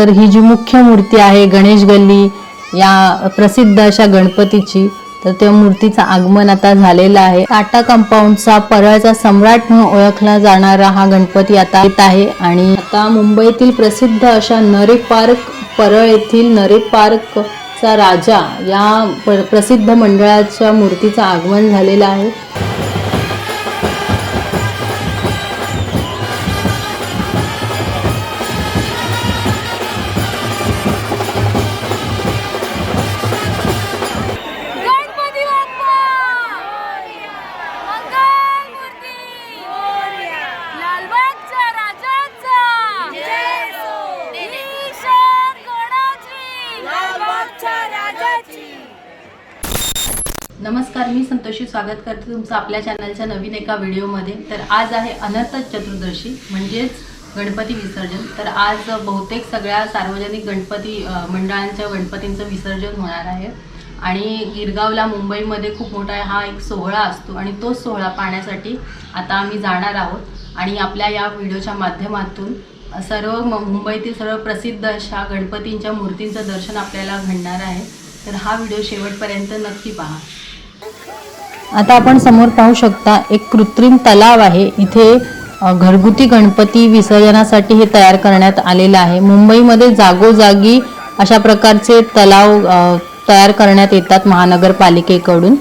तर ही जी मुख्य मूर्ती आहे गणेश गल्ली या प्रसिद्ध अशा गणपतीची तर त्या मूर्तीचं आगमन आता झालेलं आहे. टाटा कंपाऊंडचा परळचा सम्राट म्हणून ओळखला जाणारा हा गणपती आता येत आहे आणि आता मुंबईतील प्रसिद्ध अशा नरे पार्क परळ येथील नरे पार्कचा राजा या प्रसिद्ध मंडळाच्या मूर्तीचं आगमन झालेलं आहे. स्वागत करते तुमचं आपल्या चॅनलच्या नवीन एका व्हिडिओमध्ये तर आज आहे अनंत चतुर्दशी म्हणजेच गणपती विसर्जन. तर आज बहुतेक सगळ्या सार्वजनिक गणपती मंडळांच्या गणपतींचं विसर्जन होणार आहे. आणि गिरगावला मुंबईमध्ये खूप मोठा हा एक सोहळा असतो. आणि तोच सोहळा पाहण्यासाठी आता आम्ही जाणार आहोत. आणि आपल्या या व्हिडिओच्या माध्यमातून सर्व म- मुंबईतील सर्व प्रसिद्ध अशा गणपतींच्या मूर्तींचं दर्शन आपल्याला घडणार आहे. तर हा व्हिडिओ शेवटपर्यंत नक्की पहा. आता आपण समोर पाहू शकता एक कृत्रिम तलाव आहे. इथे घरगुती गणपती विसर्जनासाठी हे तयार करण्यात आलेलं आहे. मुंबईमध्ये जागोजागी अशा प्रकारचे तलाव तयार करण्यात येतात महानगरपालिकेकडून.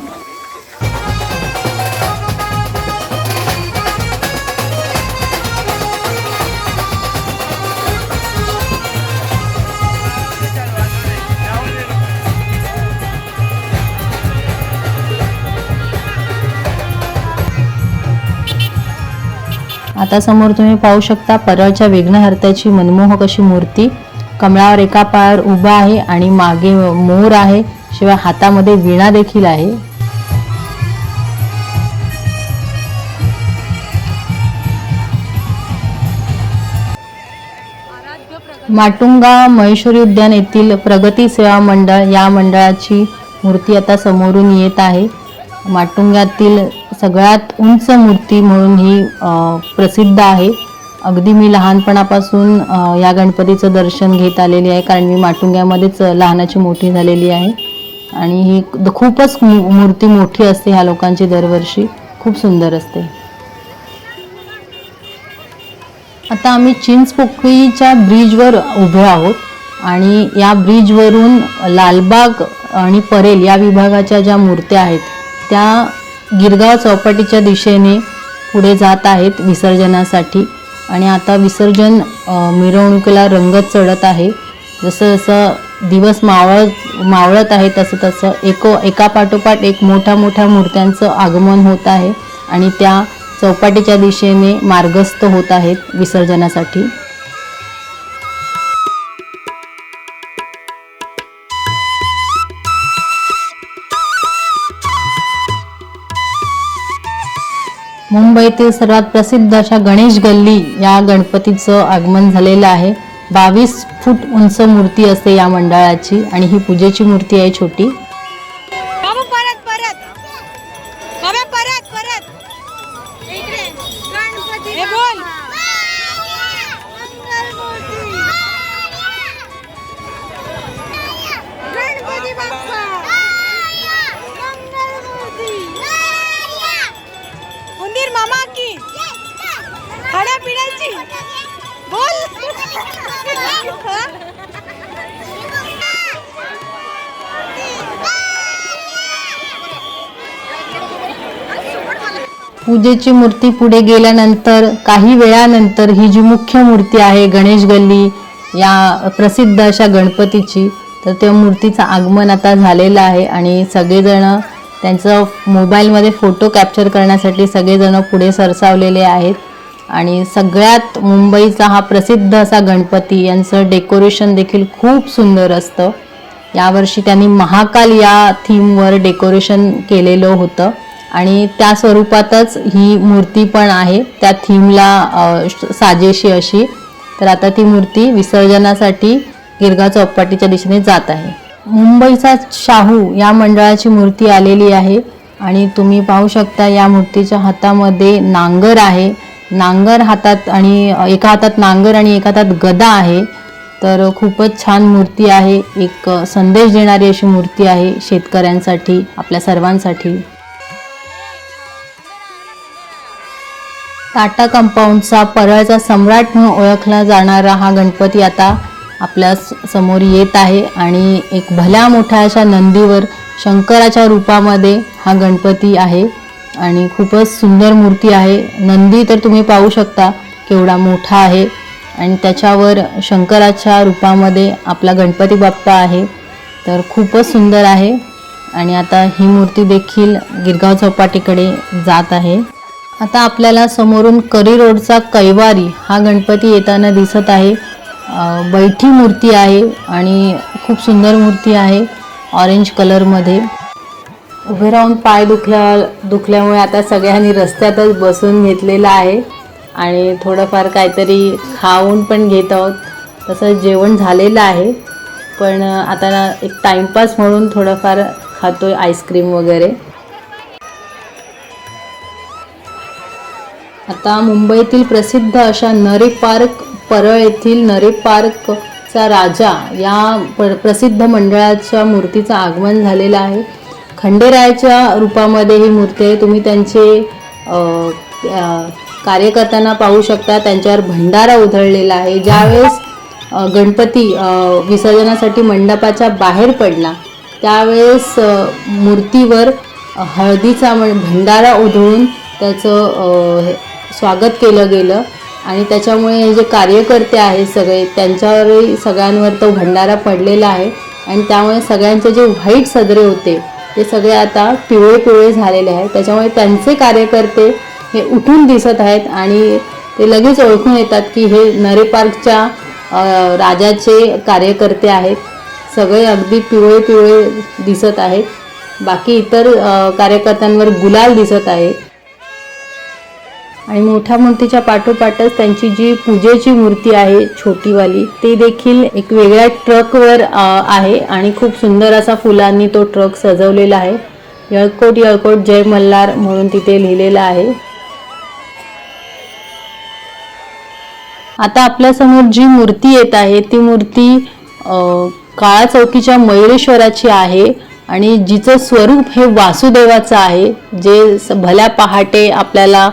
आता समोर तुम्ही पाहू शकता परळच्या विघ्नहर्त्याची मनमोहक अशी मूर्ती. कमळावर एका पायावर उभा आहे आणि मागे मोर आहे. शिवाय हातामध्ये वीणा देखील आहे. माटुंगा महेश्वरी उद्यान येथील प्रगती सेवा मंडळ या मंडळाची मूर्ती आता समोरून येत आहे. माटुंग्यातील सगळ्यात उंच मूर्ती म्हणून ही प्रसिद्ध आहे. अगदी मी लहानपणापासून या गणपतीचं दर्शन घेत आलेली आहे कारण मी माटुंग्यामध्येच लहानाची मोठी झालेली आहे. आणि ही खूपच मूर्ती मोठी असते ह्या लोकांची दरवर्षी. खूप सुंदर असते. आता आम्ही चिंचपोकळीच्या ब्रिजवर उभे आहोत आणि या ब्रिजवरून लालबाग आणि परेल या विभागाच्या ज्या मूर्त्या आहेत त्या गिरगाव चौपाटीच्या दिशेने पुढे जात आहेत विसर्जनासाठी. आणि आता विसर्जन मिरवणुकीला रंगत चढत आहे. जसं जसं दिवस मावळ मावळत आहे तसं तसं एको एकापाठोपाठ एक मोठ्या मोठ्या मूर्त्यांचं आगमन होत आहे. आणि त्या चौपाटीच्या दिशेने मार्गस्थ होत आहेत विसर्जनासाठी. मुंबईतील सर्वात प्रसिद्ध अशा गणेश गल्ली या गणपतीचं आगमन झालेलं आहे. बावीस फूट उंच मूर्ती असते या मंडळाची आणि ही पूजेची मूर्ती आहे छोटी. परत परत. खाड्या बोल. पूजेची मूर्ती पुढे गेल्यानंतर काही वेळानंतर ही जी मुख्य मूर्ती आहे गणेश गल्ली या प्रसिद्ध अशा गणपतीची तर त्या मूर्तीचं आगमन आता झालेलं आहे आणि सगळेजण त्यांचं मोबाईलमध्ये फोटो कॅप्चर करण्यासाठी सगळेजण पुढे सरसावलेले आहेत. आणि सगळ्यात मुंबईचा हा प्रसिद्ध असा गणपती यांचं डेकोरेशन देखील खूप सुंदर असतं. यावर्षी त्यांनी महाकाल या थीमवर डेकोरेशन केलेलं होतं. आणि त्या स्वरूपातच ही मूर्ती पण आहे. त्या थीमला साजेशी अशी. तर आता ती मूर्ती विसर्जनासाठी गिरगाव चौपाटीच्या दिशेने जात आहे. मुंबईचा शाहू या मंडळाची मूर्ती आलेली आहे. आणि तुम्ही पाहू शकता या मूर्तीच्या हातामध्ये नांगर आहे. नांगर हातात आणि एका हातात नांगर आणि एका हातात गदा आहे. तर खूपच छान मूर्ती आहे. एक संदेश देणारी अशी मूर्ती आहे शेतकऱ्यांसाठी आपल्या सर्वांसाठी. टाटा कंपाऊंडचा परळचा सम्राट म्हणून ओळखला जाणारा हा गणपती आता आपल्यासमोर येत आहे. आणि एक भल्या मोठ्या अशा नंदीवर शंकराच्या रूपामध्ये हा गणपती आहे. आणि खूपच सुंदर मूर्ती आहे. नंदी तर तुम्ही पाहू शकता केवढा मोठा आहे. आणि त्याच्यावर शंकराच्या रूपामध्ये आपला गणपती बाप्पा आहे. तर खूपच सुंदर आहे. आणि आता ही मूर्ती देखील गिरगाव चौपाटीकडे जात आहे. आता आपल्याला समोरून करी रोडचा कैवारी हा गणपती येताना दिसत आहे. बैठी मूर्ती आहे आणि खूप सुंदर मूर्ती आहे. ऑरेंज कलरमध्ये. उभे राहून पाय दुखल्या दुखल्यामुळे आता सगळ्यांनी रस्त्यातच बसून घेतलेलं आहे. आणि थोडंफार काहीतरी खाऊन पण घेत आहोत. तसं जेवण झालेलं आहे. पण आता ना एक टाईमपास म्हणून थोडंफार खातो आहे आईस्क्रीम वगैरे. आता मुंबईतील प्रसिद्ध अशा नरे पार्क परळ येथील नरे पार्कचा राजा या प- प्रसिद्ध मंडळाच्या मूर्तीचं आगमन झालेलं आहे. खंडेरायाच्या रूपामध्ये ही मूर्ती आहे. तुम्ही त्यांचे कार्य करताना पाहू शकता. त्यांच्यावर भंडारा उधळलेला आहे. ज्यावेळेस गणपती विसर्जनासाठी मंडपाच्या बाहेर पडला त्यावेळेस मूर्तीवर हळदीचा म्हण- भंडारा उधळून त्याचं हे- स्वागत केलं गेलं. आणि त्याच्यामुळे हे जे कार्यकर्ते आहेत सगळे त्यांच्यावरही सगळ्यांवर तो भंडारा पडलेला आहे. आणि त्यामुळे सगळ्यांचे जे व्हाईट सदरे होते ते सगळे आता पिवळे पिवळे झालेले आहेत. त्याच्यामुळे त्यांचे कार्यकर्ते हे उठून दिसत आहेत आणि ते लगेच ओळखून येतात की हे नरे पार्कच्या राजाचे कार्यकर्ते आहेत. सगळे अगदी पिवळे पिवळे दिसत आहेत. बाकी इतर कार्यकर्त्यांवर गुलाल दिसत आहेत आणि मोठ्या मूर्तीच्या पाठोपाठच त्यांची जी पूजेची मूर्ती आहे छोटीवाली ते देखील एक वेगळ्या ट्रकवर आहे आणि खूप सुंदर असा फुलांनी तो ट्रक सजवलेला आहे. यळकोट यळकोट जय मल्हार म्हणून तिथे लिहिलेलं आहे. आता आपल्यासमोर जी मूर्ती येत आहे ती मूर्ती काळा चौकीच्या मयुरेश्वराची आहे आणि जिचं स्वरूप हे वासुदेवाचं आहे जे भल्या पहाटे आपल्याला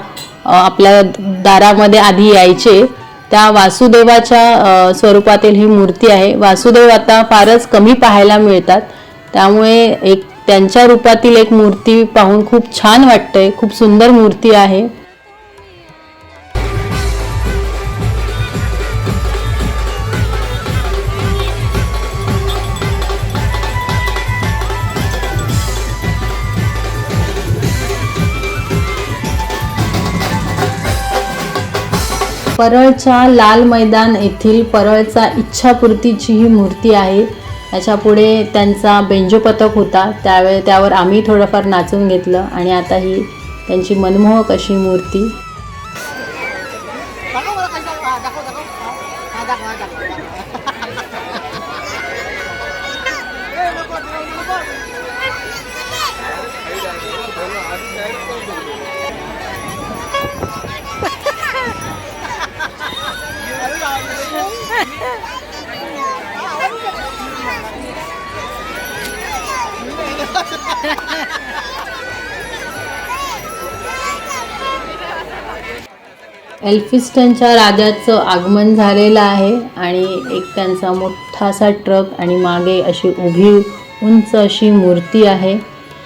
आपल्या दारामध्ये आधी यायचे. त्या वासुदेवाच्या स्वरूपातील ही मूर्ती आहे. वासुदेव आता फारच कमी पाहायला मिळतात. त्यामुळे एक त्यांच्या रूपातील एक मूर्ती पाहून खूप छान वाटतंय. खूप सुंदर मूर्ती आहे. परळच्या लाल मैदान येथील परळचा इच्छापूर्तीची ही मूर्ती आहे. त्याच्यापुढे त्यांचा बेंजो पथक होता. त्यावेळे त्यावर आम्ही थोडंफार नाचून घेतलं आणि आता ही त्यांची मनमोहक अशी मूर्ती एल्फिस्टनच्या राजाचं आगमन झालेलं आहे आणि एक त्यांचा मोठासा ट्रक आणि मागे अशी उभी उंच अशी मूर्ती आहे.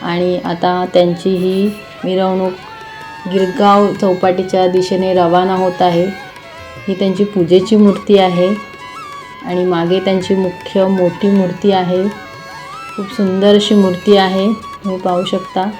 आणि आता त्यांची ही मिरवणूक गिरगाव चौपाटीच्या दिशेने रवाना होत आहे. ही त्यांची पूजेची मूर्ती आहे. आणि मागे त्यांची मुख्य मोठी मूर्ती आहे. खूप सुंदर अशी मूर्ती आहे. तुम्ही पाहू शकता.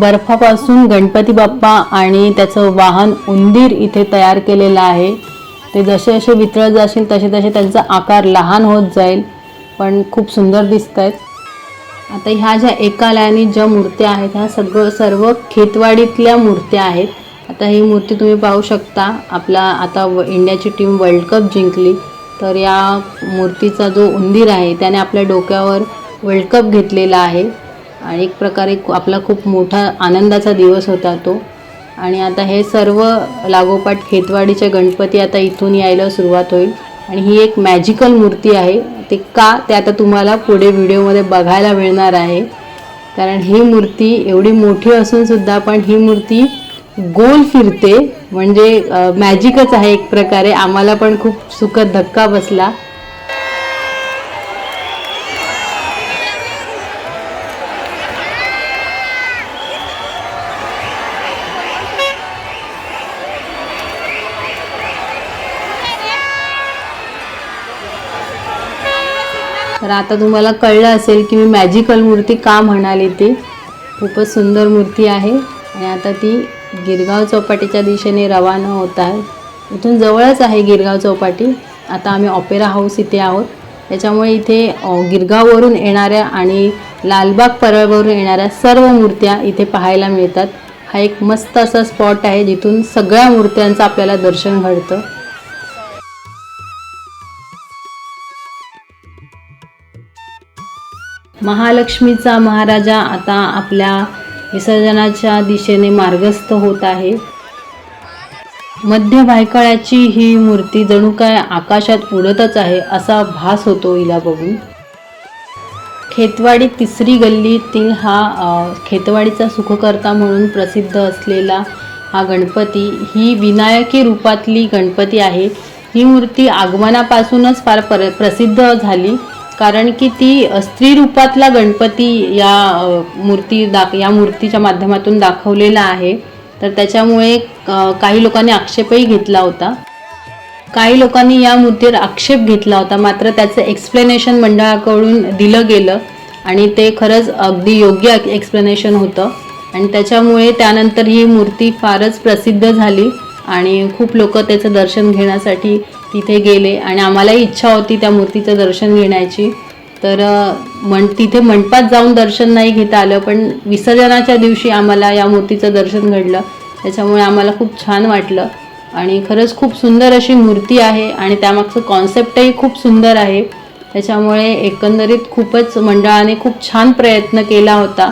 बर्फापासून गणपती बाप्पा आणि त्याचं वाहन उंदीर इथे तयार केलेलं आहे. ते जसे जसे वितळत जाशील तसे तसे त्यांचा आकार लहान होत जाईल पण खूप सुंदर दिसत आहेत आता ह्या ज्या एका लाईनीत ज्या मूर्त्या आहेत ह्या सगळं सर्व खेतवाडीतल्या मूर्त्या आहेत. आता ही मूर्ती तुम्ही पाहू शकता. आपला आता व इंडियाची टीम वर्ल्ड कप जिंकली. तर या मूर्तीचा जो उंदीर आहे त्याने आपल्या डोक्यावर वर्ल्ड कप घेतलेला आहे. आणि एक प्रकारे आपला खूप मोठा आनंदाचा दिवस होता तो. आणि आता हे सर्व लागोपाठ खेतवाडीचे गणपती आता इथून यायला सुरुवात होईल. आणि ही एक मॅजिकल मूर्ती आहे. ते का ते आता तुम्हाला पुढे व्हिडिओमध्ये बघायला मिळणार आहे. कारण ही मूर्ती एवढी मोठी असूनसुद्धा पण ही मूर्ती गोल फिरते. म्हणजे मॅजिकच आहे एक प्रकारे. आम्हाला पण खूप सुखद धक्का बसला. तर आता तुम्हाला कळलं असेल की मी मॅजिकल मूर्ती का म्हणाले ती? खूपच सुंदर मूर्ती आहे. आणि आता ती गिरगाव चौपाटीच्या दिशेने रवाना होत आहे. इथून जवळच आहे गिरगाव चौपाटी. आता आम्ही ऑपेरा हाऊस इथे आहोत. त्याच्यामुळे इथे गिरगाववरून येणाऱ्या आणि लालबाग परळवरून येणाऱ्या सर्व मूर्त्या इथे पाहायला मिळतात. हा एक मस्त असा स्पॉट आहे जिथून सगळ्या मूर्त्यांचं आपल्याला दर्शन घडतं. महालक्ष्मीचा महाराजा आता आपल्या विसर्जनाच्या दिशेने मार्गस्थ होत आहे. मध्य भायखळ्याची ही मूर्ती जणू काय आकाशात उडतच आहे असा भास होतो हिला बघून. खेतवाडी तिसरी गल्लीतील हा खेतवाडीचा सुखकर्ता म्हणून प्रसिद्ध असलेला हा गणपती ही विनायकी रूपातली गणपती आहे. ही मूर्ती आगमनापासूनच फार पर प्रसिद्ध झाली. कारण की ती स्त्री रूपातला गणपती या मूर्ती दाख या मूर्तीच्या माध्यमातून दाखवलेला आहे. तर त्याच्यामुळे काही लोकांनी आक्षेपही घेतला होता. काही लोकांनी या मूर्तीवर आक्षेप घेतला होता. मात्र त्याचं एक्सप्लेनेशन मंडळाकडून दिलं गेलं आणि ते खरंच अगदी योग्य एक्सप्लेनेशन होतं. आणि त्याच्यामुळे त्यानंतर ही मूर्ती फारच प्रसिद्ध झाली. आणि खूप लोक त्याचं दर्शन घेण्यासाठी तिथे गेले. आणि आम्हालाही इच्छा होती त्या मूर्तीचं दर्शन घेण्याची. तर मन तिथे मंडपात जाऊन दर्शन नाही घेता आलं पण विसर्जनाच्या दिवशी आम्हाला या मूर्तीचं दर्शन घडलं. त्याच्यामुळे आम्हाला खूप छान वाटलं. आणि खरंच खूप सुंदर अशी मूर्ती आहे आणि त्यामागचं कॉन्सेप्टही खूप सुंदर आहे. त्याच्यामुळे एकंदरीत खूपच मंडळाने खूप छान प्रयत्न केला होता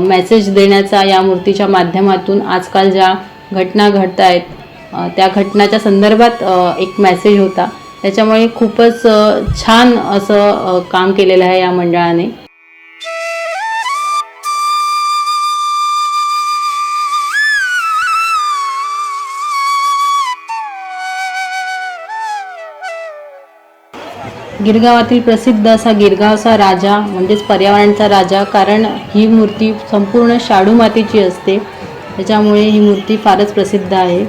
मेसेज देण्याचा या मूर्तीच्या माध्यमातून. आजकाल ज्या घटना घडत आहेत त्या घटनाच्या संदर्भात एक मेसेज होता. त्याच्यामुळे खूपच छान असं काम केलेलं आहे या मंडळाने. गिरगावातील प्रसिद्ध असा गिरगावचा राजा म्हणजेच पर्यावरणचा राजा कारण ही मूर्ती संपूर्ण शाडू मातीची असते. त्याच्यामुळे ही मूर्ती फारच प्रसिद्ध आहे.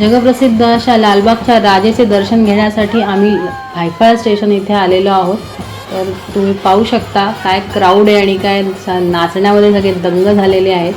जगप्रसिद्ध अशा लालबागच्या राजेचे दर्शन घेण्यासाठी आम्ही भायखळा स्टेशन इथे आलेलो आहोत. तर तुम्ही पाहू शकता काय क्राऊड आहे आणि काय नाचण्यामध्ये सगळे दंग झालेले आहेत.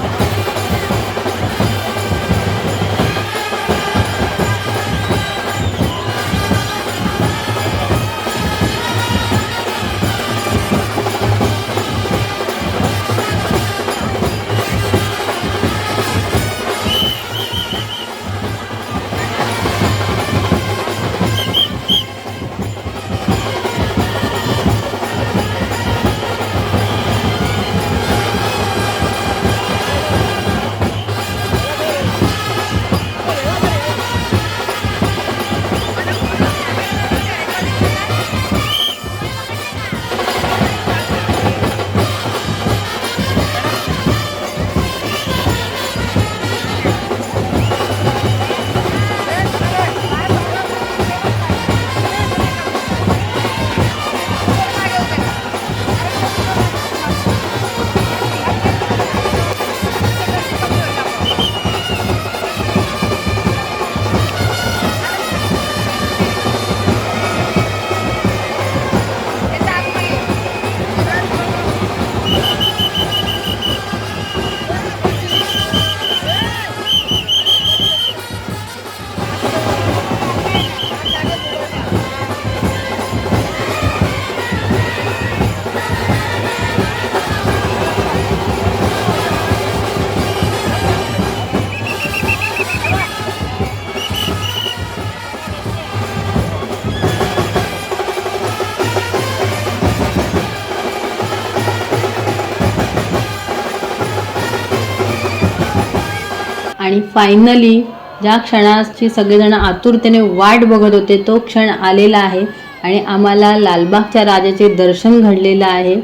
आणि फायनली ज्या क्षणाची सगळेजण आतुरतेने वाट बघत होते तो क्षण आलेला आहे. आणि आम्हाला लालबागच्या राजाचे दर्शन घडलेलं आहे.